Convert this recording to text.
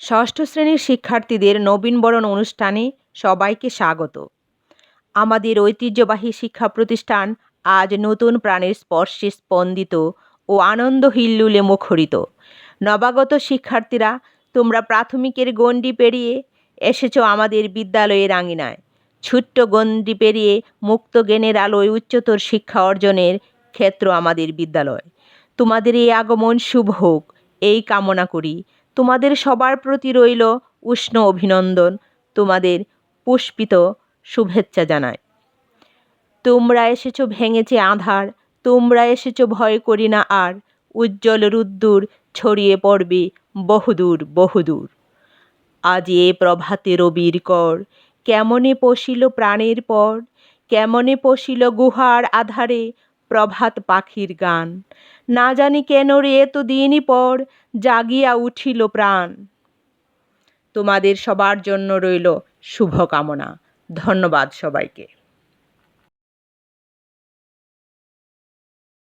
ষষ্ঠ শ্রেণির শিক্ষার্থীদের নবীনবরণ অনুষ্ঠানে সবাইকে স্বাগত। আমাদের ঐতিহ্যবাহী শিক্ষা প্রতিষ্ঠান আজ নতুন প্রাণের স্পর্শে স্পন্দিত ও আনন্দ হিল্লুলে মুখরিত। নবাগত শিক্ষার্থীরা, তোমরা প্রাথমিকের গণ্ডি পেরিয়ে এসেছ আমাদের বিদ্যালয়ের আঙিনায়। ছোট্ট গণ্ডি পেরিয়ে মুক্ত জ্ঞানের আলোয় উচ্চতর শিক্ষা অর্জনের ক্ষেত্র আমাদের বিদ্যালয়। তোমাদের এই আগমন শুভ হোক, এই কামনা করি। তোমাদের সবার প্রতি রইল উষ্ণ অভিনন্দন, তোমাদের পুষ্পিত শুভেচ্ছা জানায় তোমরা এসেছ ভেঙেছে আধার, তোমরা এসেছ ভয় করি না আর, উজ্জ্বল রুদ্দুর ছড়িয়ে পড়বে বহুদূর বহুদূর। আজ এ প্রভাতে রবির কর, কেমনে পশিল প্রাণের পর, কেমনে পশিল গুহার আধারে প্রভাত পাখির গান। না জানি কেন রে এত দিনই পর জাগিয়া উঠিল প্রাণ। তোমাদের সবার জন্য রইল শুভকামনা। ধন্যবাদ সবাইকে।